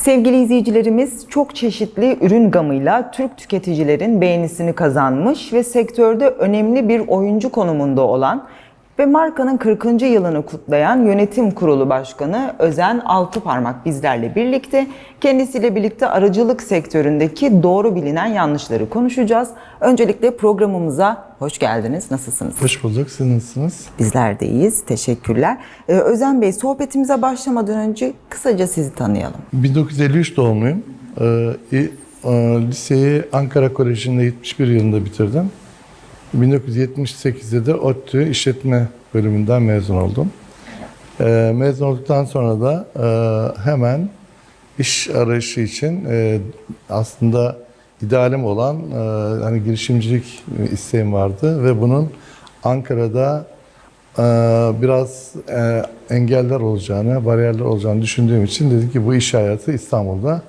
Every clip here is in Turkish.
Sevgili izleyicilerimiz çok çeşitli ürün gamıyla Türk tüketicilerin beğenisini kazanmış ve sektörde önemli bir oyuncu konumunda olan ve markanın 40. yılını kutlayan Yönetim Kurulu Başkanı Özen Altıparmak bizlerle birlikte. Kendisiyle birlikte aracılık sektöründeki doğru bilinen yanlışları konuşacağız. Öncelikle programımıza hoş geldiniz. Nasılsınız? Hoş bulduk. Siz nasılsınız? Bizler de iyiyiz. Teşekkürler. Ee, Özen Bey sohbetimize başlamadan önce kısaca sizi tanıyalım. 1953 doğumluyum. Ee, e, liseyi Ankara Koleji'nde 71 yılında bitirdim. 1978'de de ODTÜ İşletme bölümünden mezun oldum. Ee, mezun olduktan sonra da e, hemen iş arayışı için e, aslında idealim olan e, hani girişimcilik isteğim vardı ve bunun Ankara'da e, biraz e, engeller olacağını, bariyerler olacağını düşündüğüm için dedim ki bu iş hayatı İstanbul'da.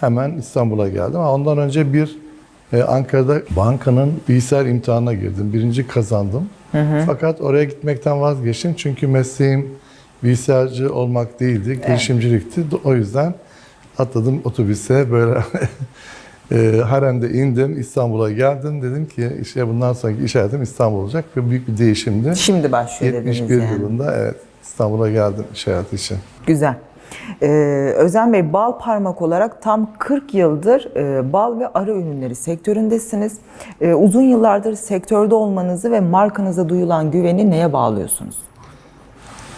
Hemen İstanbul'a geldim. Ondan önce bir e, Ankara'da bankanın bilgisayar imtihanına girdim. Birinci kazandım. Fakat oraya gitmekten vazgeçtim. Çünkü mesleğim bilgisayarcı olmak değildi, girişimcilikti. O yüzden atladım otobüse böyle e, Harem'de indim, İstanbul'a geldim. Dedim ki işte bundan sonraki iş hayatım İstanbul olacak ve büyük bir değişimdi. Şimdi başlıyor dediniz 71 yani. yılında evet İstanbul'a geldim iş hayatı için. Güzel. Ee, Özen Bey bal parmak olarak tam 40 yıldır e, bal ve arı ürünleri sektöründesiniz. E, uzun yıllardır sektörde olmanızı ve markanıza duyulan güveni neye bağlıyorsunuz?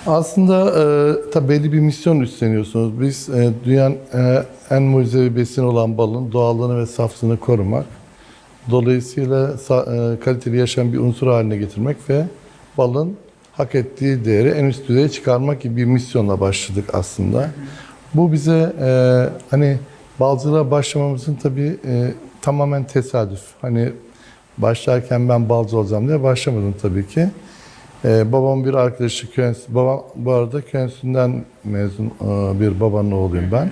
Aslında e, tabii belli bir misyon üstleniyorsunuz. Biz e, dünyanın e, en mucizevi besin olan balın doğallığını ve saflığını korumak, dolayısıyla e, kaliteli yaşam bir unsur haline getirmek ve balın hak ettiği değeri en üst düzeye çıkarmak gibi bir misyonla başladık aslında. Bu bize e, hani balcılığa başlamamızın tabii e, tamamen tesadüf. Hani başlarken ben balcı olacağım diye başlamadım tabii ki. Ee, babam bir arkadaşı köy babam bu arada köy mezun e, bir babanın oğluyum ben.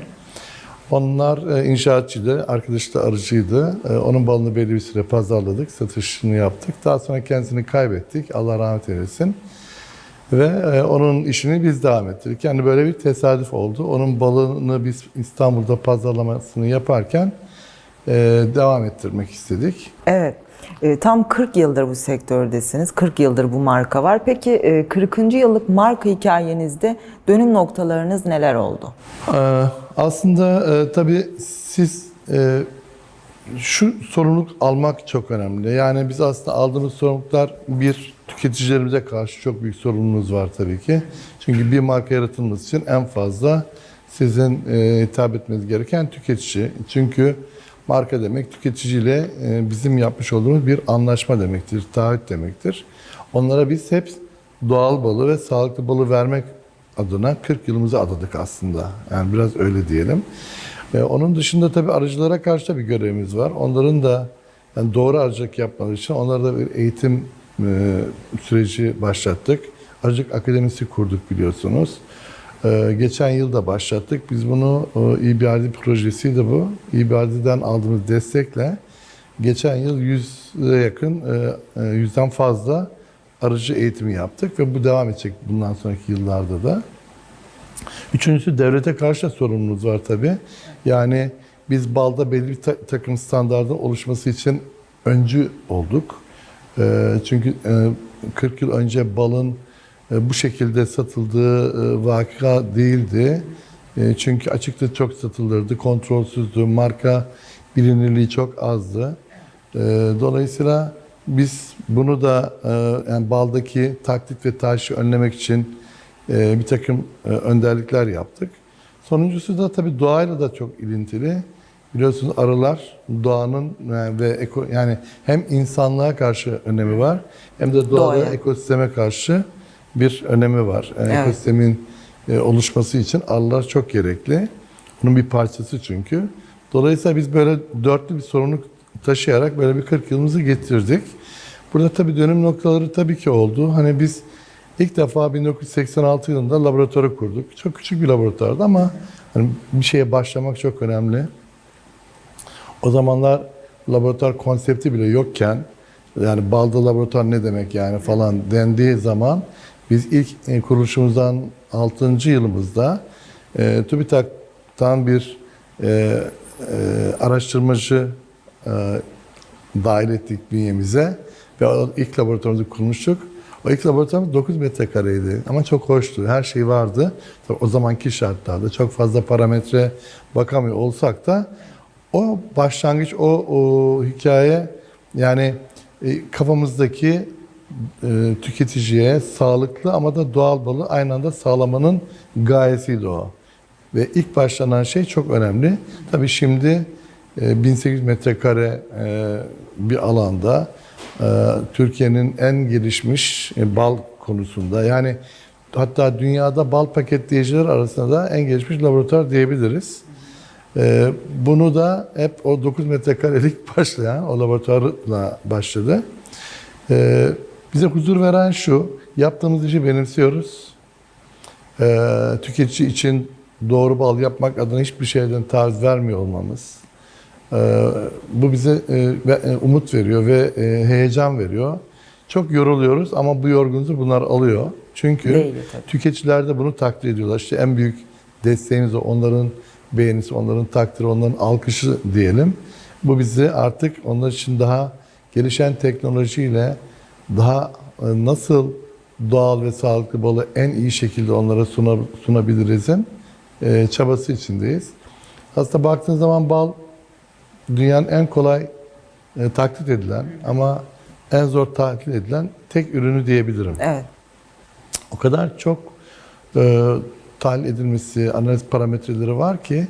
Onlar e, inşaatçıydı, arkadaşı da arıcıydı. E, onun balını belli bir süre pazarladık, satışını yaptık. Daha sonra kendisini kaybettik, Allah rahmet eylesin. Ve e, onun işini biz devam ettirdik. Yani böyle bir tesadüf oldu. Onun balını biz İstanbul'da pazarlamasını yaparken e, devam ettirmek istedik. Evet. e, tam 40 yıldır bu sektördesiniz. 40 yıldır bu marka var. Peki e, 40. yıllık marka hikayenizde dönüm noktalarınız neler oldu? Aslında e, tabii siz e, şu sorumluluk almak çok önemli. Yani biz aslında aldığımız sorumluluklar bir tüketicilerimize karşı çok büyük sorumluluğunuz var tabii ki. Çünkü bir marka yaratılması için en fazla sizin e, hitap etmeniz gereken tüketici. Çünkü marka demek tüketiciyle e, bizim yapmış olduğumuz bir anlaşma demektir, taahhüt demektir. Onlara biz hep doğal balı ve sağlıklı balı vermek adına 40 yılımızı adadık aslında. Yani biraz öyle diyelim. Ve onun dışında tabii arıcılara karşı da bir görevimiz var. Onların da yani doğru arıcılık yapmaları için onlara da bir eğitim e, süreci başlattık. Arıcılık Akademisi kurduk biliyorsunuz. E, geçen yıl da başlattık. Biz bunu e, İBRD projesiydi bu. İBRD'den aldığımız destekle geçen yıl 100'e yakın, e, e, 100'den fazla arıcı eğitimi yaptık ve bu devam edecek bundan sonraki yıllarda da. Üçüncüsü devlete karşı da sorumluluğumuz var tabii. Yani biz balda belli bir ta- takım standartın oluşması için öncü olduk. Ee, çünkü e, 40 yıl önce balın e, bu şekilde satıldığı e, vakıa değildi. E, çünkü açıkta çok satılırdı, kontrolsüzdü, marka bilinirliği çok azdı. E, dolayısıyla biz bunu da e, yani baldaki taklit ve taşı önlemek için e, bir takım e, önderlikler yaptık. Sonuncusu da tabii doğayla da çok ilintili. biliyorsunuz arılar doğanın yani ve eko, yani hem insanlığa karşı önemi var hem de doğada Doğaya. ekosisteme karşı bir önemi var. Yani Evet. Ekosistemin e, oluşması için arılar çok gerekli. Bunun bir parçası çünkü. Dolayısıyla biz böyle dörtlü bir sorumluluk taşıyarak böyle bir 40 yılımızı getirdik. Burada tabii dönüm noktaları tabii ki oldu. Hani biz ilk defa 1986 yılında laboratuvarı kurduk. Çok küçük bir laboratuvardı ama hani bir şeye başlamak çok önemli. O zamanlar laboratuvar konsepti bile yokken yani balda laboratuvar ne demek yani falan dendiği zaman biz ilk e, kuruluşumuzdan 6. yılımızda e, TÜBİTAK'tan bir e, e, araştırmacı e, dahil ettik bünyemize ve ilk laboratuvarımızı kurmuştuk. O ilk laboratuvarımız 9 metrekareydi ama çok hoştu. Her şey vardı. Tabii o zamanki şartlarda çok fazla parametre bakamıyor olsak da o başlangıç, o, o hikaye yani e, kafamızdaki e, tüketiciye sağlıklı ama da doğal balı aynı anda sağlamanın gayesiydi o. Ve ilk başlanan şey çok önemli. Tabii şimdi e, 1800 metrekare e, bir alanda e, Türkiye'nin en gelişmiş e, bal konusunda yani hatta dünyada bal paketleyiciler arasında da en gelişmiş laboratuvar diyebiliriz. Ee, bunu da hep o 9 metrekarelik başlayan o laboratuvarla başladı. Ee, bize huzur veren şu, yaptığımız işi benimsiyoruz. Ee, tüketici için doğru bal yapmak adına hiçbir şeyden taviz vermiyor olmamız. Ee, bu bize e, e, umut veriyor ve e, heyecan veriyor. Çok yoruluyoruz ama bu yorgunluğu bunlar alıyor. Çünkü Değil tabii. tüketiciler de bunu takdir ediyorlar. İşte en büyük desteğimiz o. Onların beğenisi, onların takdiri, onların alkışı diyelim. Bu bizi artık onlar için daha gelişen teknolojiyle daha nasıl doğal ve sağlıklı balı en iyi şekilde onlara suna- sunabilirizin çabası içindeyiz. Aslında baktığın zaman bal dünyanın en kolay e, taklit edilen ama en zor taklit edilen tek ürünü diyebilirim. Evet. O kadar çok e, tahlil edilmesi, analiz parametreleri var ki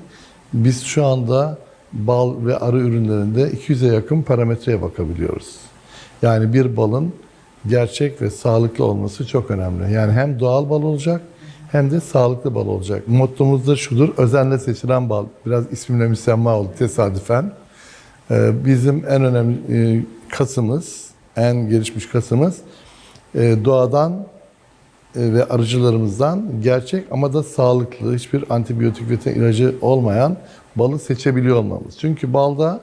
biz şu anda bal ve arı ürünlerinde 200'e yakın parametreye bakabiliyoruz. Yani bir balın gerçek ve sağlıklı olması çok önemli. Yani hem doğal bal olacak hem de sağlıklı bal olacak. Mottomuz da şudur, özenle seçilen bal. Biraz ismimle müsemma oldu tesadüfen. Ee, Bizim en önemli e, kasımız, en gelişmiş kasımız e, doğadan e, ve arıcılarımızdan gerçek ama da sağlıklı, hiçbir antibiyotik ve ilacı olmayan balı seçebiliyor olmamız. Çünkü balda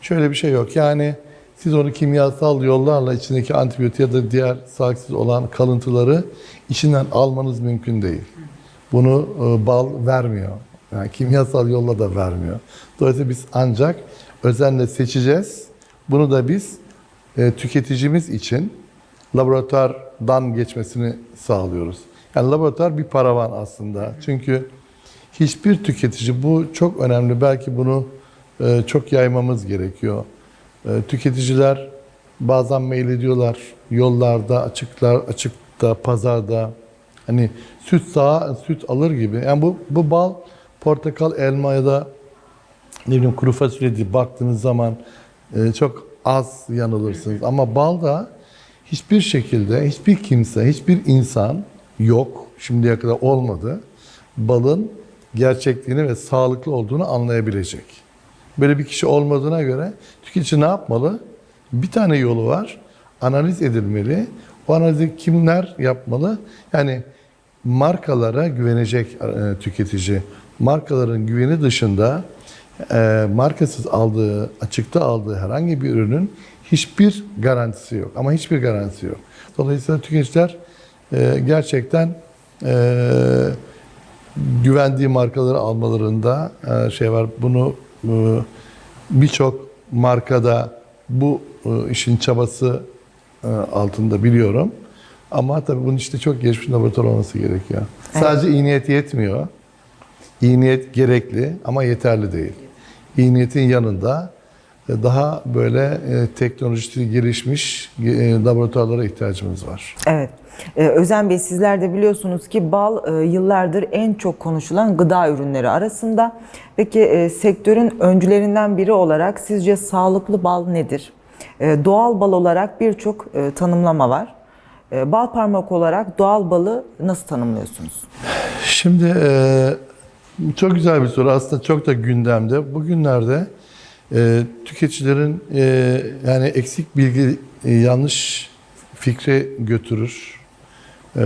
şöyle bir şey yok. Yani siz onu kimyasal yollarla içindeki antibiyotik ya da diğer sağlıksız olan kalıntıları içinden almanız mümkün değil. Bunu bal vermiyor. Yani kimyasal yolla da vermiyor. Dolayısıyla biz ancak özenle seçeceğiz. Bunu da biz e, tüketicimiz için laboratuvardan geçmesini sağlıyoruz. Yani laboratuvar bir paravan aslında. Çünkü hiçbir tüketici bu çok önemli. Belki bunu e, çok yaymamız gerekiyor. E, tüketiciler bazen mail ediyorlar yollarda, açıklar, açıkta, pazarda. Hani süt sağa süt alır gibi. Yani bu bu bal, portakal, elma ya da ne bileyim kuru fasulye diye baktığınız zaman e, çok az yanılırsınız. Ama balda hiçbir şekilde hiçbir kimse, hiçbir insan yok. Şimdiye kadar olmadı. Balın gerçekliğini ve sağlıklı olduğunu anlayabilecek. Böyle bir kişi olmadığına göre tüketici ne yapmalı? Bir tane yolu var. Analiz edilmeli. O analizi kimler yapmalı? Yani markalara güvenecek e, tüketici. Markaların güveni dışında e, markasız aldığı, açıkta aldığı herhangi bir ürünün hiçbir garantisi yok. Ama hiçbir garantisi yok. Dolayısıyla tüketiciler e, gerçekten e, güvendiği markaları almalarında e, şey var. Bunu e, birçok markada bu e, işin çabası e, altında biliyorum. Ama tabii bunun işte çok gelişmiş laboratuvar olması gerekiyor. Sadece iyi niyet yetmiyor. İyi niyet gerekli ama yeterli değil. İyi niyetin yanında e, daha böyle e, teknolojisi gelişmiş e, laboratuvarlara ihtiyacımız var. Evet. Özen Bey sizler de biliyorsunuz ki bal yıllardır en çok konuşulan gıda ürünleri arasında. Peki sektörün öncülerinden biri olarak sizce sağlıklı bal nedir? Doğal bal olarak birçok tanımlama var. Bal parmak olarak doğal balı nasıl tanımlıyorsunuz? Şimdi e, çok güzel bir soru. Aslında çok da gündemde. Bugünlerde e, tüketicilerin e, yani eksik bilgi, e, yanlış fikre götürür. E,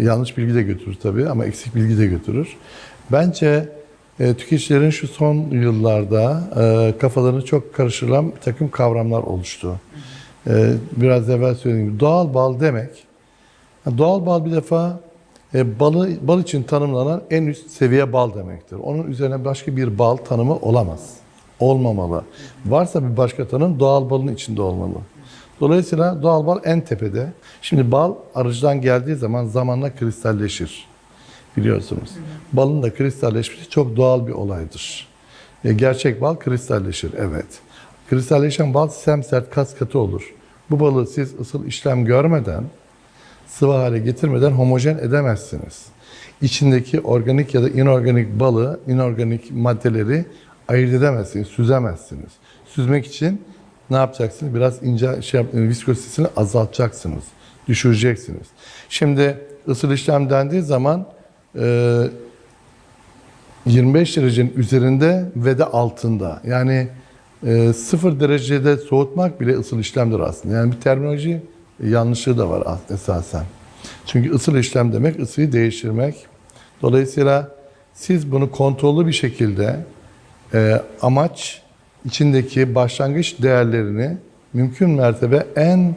yanlış bilgi de götürür tabii ama eksik bilgi de götürür. Bence e, tüketicilerin şu son yıllarda e, kafalarını çok karıştırılan bir takım kavramlar oluştu. E, biraz evvel söylediğim gibi doğal bal demek Doğal bal bir defa e, balı, bal için tanımlanan en üst seviye bal demektir. Onun üzerine başka bir bal tanımı olamaz. Olmamalı. Varsa bir başka tanım doğal balın içinde olmalı. Dolayısıyla doğal bal en tepede. Şimdi bal arıcıdan geldiği zaman zamanla kristalleşir. Biliyorsunuz. Balın da kristalleşmesi çok doğal bir olaydır. E, gerçek bal kristalleşir, evet. Kristalleşen bal semsert, kas katı olur. Bu balı siz ısıl işlem görmeden sıvı hale getirmeden homojen edemezsiniz. İçindeki organik ya da inorganik balı, inorganik maddeleri ayırt edemezsiniz, süzemezsiniz. Süzmek için ne yapacaksınız? Biraz ince şey viskozitesini azaltacaksınız, düşüreceksiniz. Şimdi ısıl işlem dendiği zaman e, 25 derecenin üzerinde ve de altında. Yani e, sıfır derecede soğutmak bile ısıl işlemdir aslında. Yani bir terminoloji yanlışlığı da var as- esasen. Çünkü ısıl işlem demek ısıyı değiştirmek. Dolayısıyla siz bunu kontrollü bir şekilde e, amaç içindeki başlangıç değerlerini mümkün mertebe en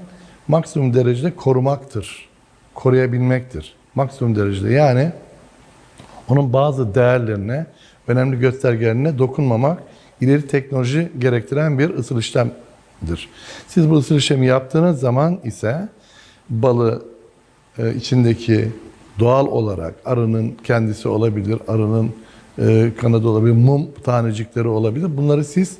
maksimum derecede korumaktır. Koruyabilmektir. Maksimum derecede. Yani onun bazı değerlerine, önemli göstergelerine dokunmamak ileri teknoloji gerektiren bir ısıl işlemdir. Siz bu ısıl işlemi yaptığınız zaman ise balı e, içindeki doğal olarak arının kendisi olabilir, arının e, kanadı olabilir, mum tanecikleri olabilir. Bunları siz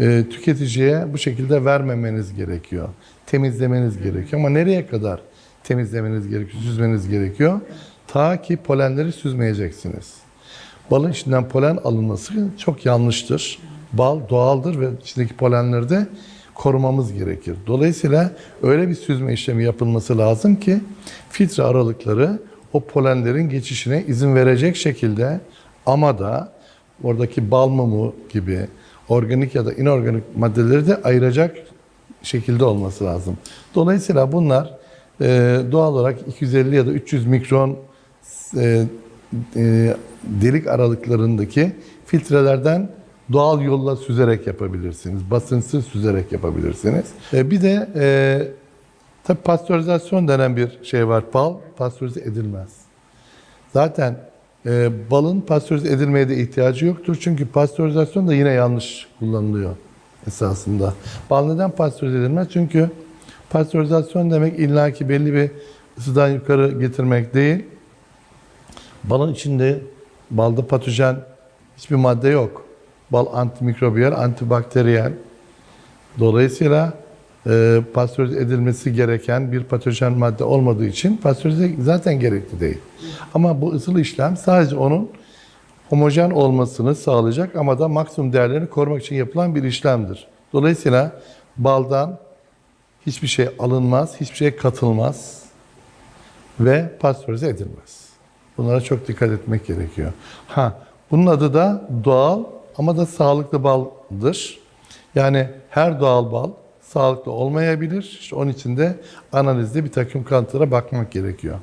e, tüketiciye bu şekilde vermemeniz gerekiyor. Temizlemeniz gerekiyor. Ama nereye kadar temizlemeniz gerekiyor, süzmeniz gerekiyor? Ta ki polenleri süzmeyeceksiniz. Balın içinden polen alınması çok yanlıştır. Bal doğaldır ve içindeki polenleri de korumamız gerekir. Dolayısıyla öyle bir süzme işlemi yapılması lazım ki filtre aralıkları o polenlerin geçişine izin verecek şekilde ama da oradaki bal mumu gibi organik ya da inorganik maddeleri de ayıracak şekilde olması lazım. Dolayısıyla bunlar e, doğal olarak 250 ya da 300 mikron e, e, delik aralıklarındaki filtrelerden doğal yolla süzerek yapabilirsiniz. Basınçsız süzerek yapabilirsiniz. E, bir de e, tabi pastörizasyon denen bir şey var. Bal pastörize edilmez. Zaten e, balın pastörize edilmeye de ihtiyacı yoktur. Çünkü pastörizasyon da yine yanlış kullanılıyor esasında. Bal neden pastörize edilmez? Çünkü pastörizasyon demek illaki belli bir ısıdan yukarı getirmek değil. Balın içinde balda patojen hiçbir madde yok. Bal antimikrobiyal, antibakteriyel. Dolayısıyla e, pastörize edilmesi gereken bir patojen madde olmadığı için pastörize zaten gerekli değil. Ama bu ısılı işlem sadece onun homojen olmasını sağlayacak ama da maksimum değerlerini korumak için yapılan bir işlemdir. Dolayısıyla baldan hiçbir şey alınmaz, hiçbir şey katılmaz ve pastörize edilmez. Bunlara çok dikkat etmek gerekiyor. Ha, bunun adı da doğal ama da sağlıklı baldır. Yani her doğal bal sağlıklı olmayabilir. İşte onun için de analizde bir takım kanıtlara bakmak gerekiyor.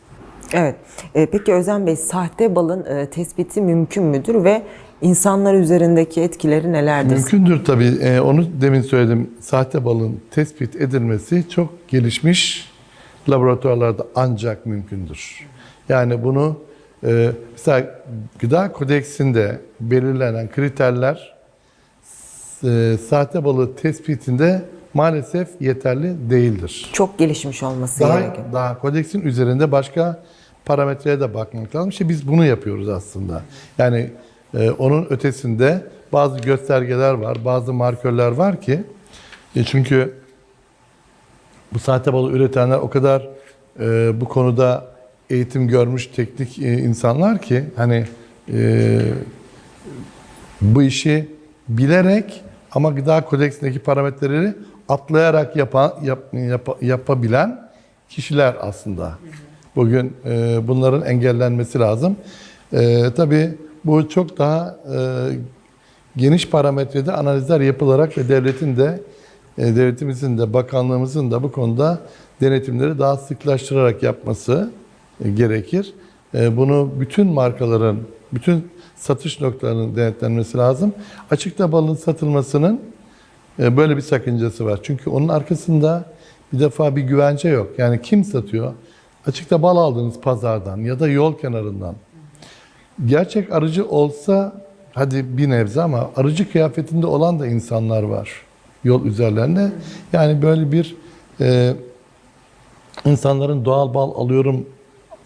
Evet. E, peki Özen Bey, sahte balın e, tespiti mümkün müdür ve insanlar üzerindeki etkileri nelerdir? Mümkündür tabii. Ee, onu demin söyledim. Sahte balın tespit edilmesi çok gelişmiş laboratuvarlarda ancak mümkündür. Yani bunu e, mesela gıda kodeksinde belirlenen kriterler e, sahte balı tespitinde maalesef yeterli değildir. Çok gelişmiş olması Daha, gerekiyor. daha kodeksin üzerinde başka parametreye de bakmak lazım. İşte biz bunu yapıyoruz aslında. Yani e, onun ötesinde bazı göstergeler var, bazı markörler var ki e, çünkü bu sahte balı üretenler o kadar e, bu konuda eğitim görmüş teknik e, insanlar ki hani e, bu işi bilerek ama gıda kodeksindeki parametreleri atlayarak yapan, yap, yap- yapabilen kişiler aslında. Bugün e, bunların engellenmesi lazım. E, tabii bu çok daha e, geniş parametrede analizler yapılarak ve devletin de e, devletimizin de bakanlığımızın da bu konuda denetimleri daha sıklaştırarak yapması gerekir. E, Bunu bütün markaların, bütün satış noktalarının denetlenmesi lazım. Açıkta balın satılmasının e, böyle bir sakıncası var. Çünkü onun arkasında bir defa bir güvence yok. Yani kim satıyor? Açıkta bal aldığınız pazardan ya da yol kenarından. Gerçek arıcı olsa hadi bir nebze ama arıcı kıyafetinde olan da insanlar var yol üzerlerinde. Yani böyle bir e, insanların doğal bal alıyorum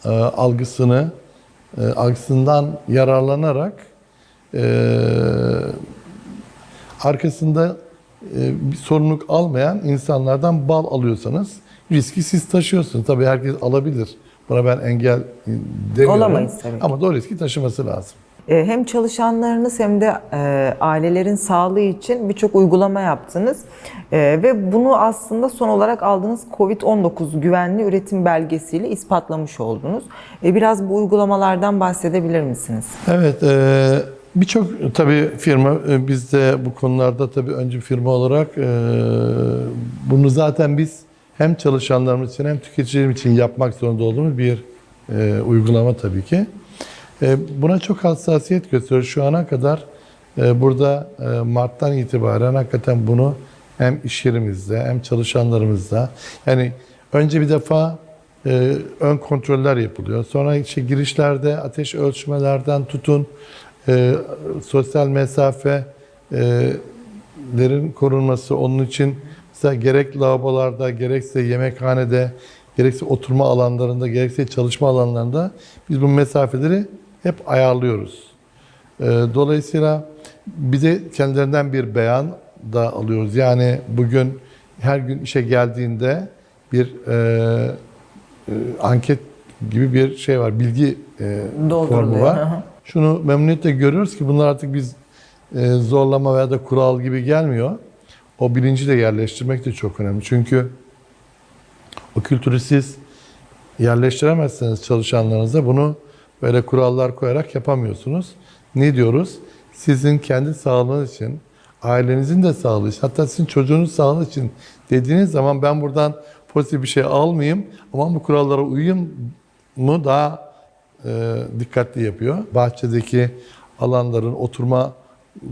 e, algısını e, algısından yararlanarak e, arkasında e, bir sorumluluk almayan insanlardan bal alıyorsanız riski siz taşıyorsunuz. Tabii herkes alabilir. Buna ben engel demiyorum. Olamayız tabii. Ama o riski taşıması lazım. E, Hem çalışanlarınız hem de e, ailelerin sağlığı için birçok uygulama yaptınız. E, ve bunu aslında son olarak aldığınız COVID-19 güvenli üretim belgesiyle ispatlamış oldunuz. Biraz bu uygulamalardan bahsedebilir misiniz? Evet, birçok tabii firma biz de bu konularda tabii öncü firma olarak bunu zaten biz hem çalışanlarımız için hem tüketicilerimiz için yapmak zorunda olduğumuz bir uygulama tabii ki. E, buna çok hassasiyet gösteriyoruz. Şu ana kadar e, burada e, Mart'tan itibaren hakikaten bunu hem iş yerimizde hem çalışanlarımızda yani önce bir defa ön kontroller yapılıyor. Sonra işte girişlerde ateş ölçmelerden tutun sosyal mesafe e, lerin korunması onun için mesela gerek lavabolarda gerekse yemekhanede gerekse oturma alanlarında gerekse çalışma alanlarında biz bu mesafeleri hep ayarlıyoruz. E, dolayısıyla bize kendilerinden bir beyan da alıyoruz. Yani bugün her gün işe geldiğinde bir e, e, anket gibi bir şey var, bilgi e, formu var. Şunu memnuniyetle görüyoruz ki bunlar artık biz e, zorlama veya da kural gibi gelmiyor. O bilinci de yerleştirmek de çok önemli. Çünkü o kültürü siz yerleştiremezseniz çalışanlarınıza bunu böyle kurallar koyarak yapamıyorsunuz. Ne diyoruz? Sizin kendi sağlığınız için, ailenizin de sağlığı için, hatta sizin çocuğunuz sağlığı için dediğiniz zaman ben buradan pozitif bir şey almayayım ama bu kurallara uyayım mu daha e, dikkatli yapıyor. Bahçedeki alanların oturma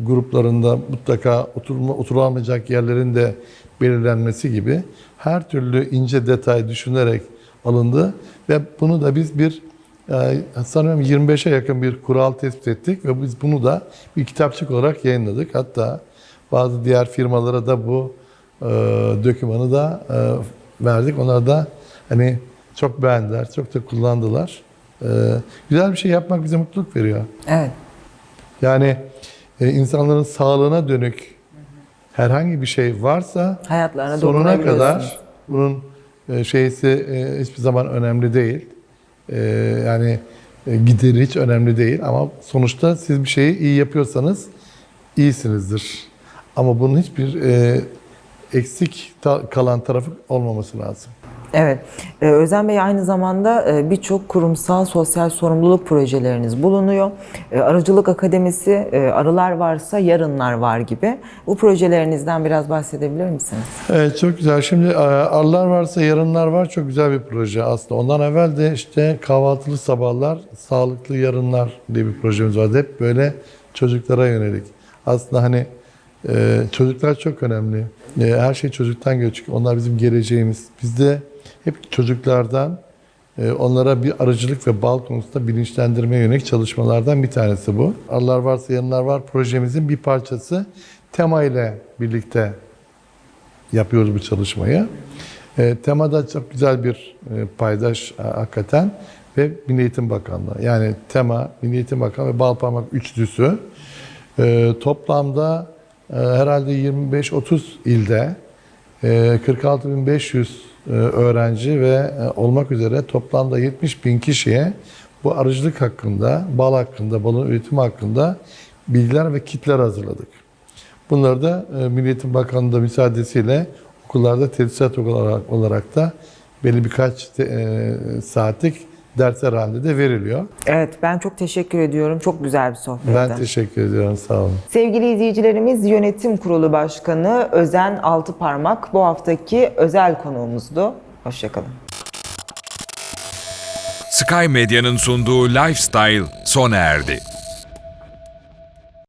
gruplarında mutlaka oturma oturulamayacak yerlerin de belirlenmesi gibi her türlü ince detay düşünerek alındı ve bunu da biz bir e, sanıyorum 25'e yakın bir kural tespit ettik ve biz bunu da bir kitapçık olarak yayınladık. Hatta bazı diğer firmalara da bu e, dokümanı da e, verdik. Onlar da hani çok beğendiler, çok da kullandılar. E, güzel bir şey yapmak bize mutluluk veriyor. Evet. Yani e, insanların sağlığına dönük herhangi bir şey varsa Hayatlarına sonuna kadar bunun e, şeysi e, hiçbir zaman önemli değil. E, yani e, gideri hiç önemli değil ama sonuçta siz bir şeyi iyi yapıyorsanız iyisinizdir. Ama bunun hiçbir e, eksik kalan tarafı olmaması lazım. Evet. Ee, Özen Bey aynı zamanda e, birçok kurumsal sosyal sorumluluk projeleriniz bulunuyor. E, Arıcılık Akademisi, e, Arılar Varsa Yarınlar Var gibi. Bu projelerinizden biraz bahsedebilir misiniz? Evet çok güzel. Şimdi e, arılar varsa yarınlar var çok güzel bir proje aslında. Ondan evvel de işte kahvaltılı sabahlar, sağlıklı yarınlar diye bir projemiz vardı. Hep böyle çocuklara yönelik. Aslında hani e, çocuklar çok önemli. E, her şey çocuktan geliyor çünkü onlar bizim geleceğimiz. Biz de hep çocuklardan e, onlara bir arıcılık ve bal konusunda bilinçlendirmeye yönelik çalışmalardan bir tanesi bu. Arılar varsa yarınlar var projemizin bir parçası. Tema ile birlikte yapıyoruz bu çalışmayı. E, temada çok güzel bir e, paydaş hakikaten ve Milli Eğitim Bakanlığı. Yani tema, Milli Eğitim Bakanlığı ve Balparmak üçlüsü toplamda herhalde 25-30 ilde e, 46.500 e, öğrenci ve e, olmak üzere toplamda 70 bin kişiye bu arıcılık hakkında, bal hakkında, balın üretimi hakkında bilgiler ve kitler hazırladık. Bunları da e, Milli Eğitim Bakanlığı da müsaadesiyle okullarda tedrisat olarak, olarak da belli birkaç e, saatlik dersler halinde de veriliyor. Evet ben çok teşekkür ediyorum. Çok güzel bir sohbetti. Ben teşekkür ediyorum. Sağ olun. Sevgili izleyicilerimiz Yönetim Kurulu Başkanı Özen Altıparmak bu haftaki özel konuğumuzdu. Hoşçakalın. Sky Medya'nın sunduğu Lifestyle sona erdi.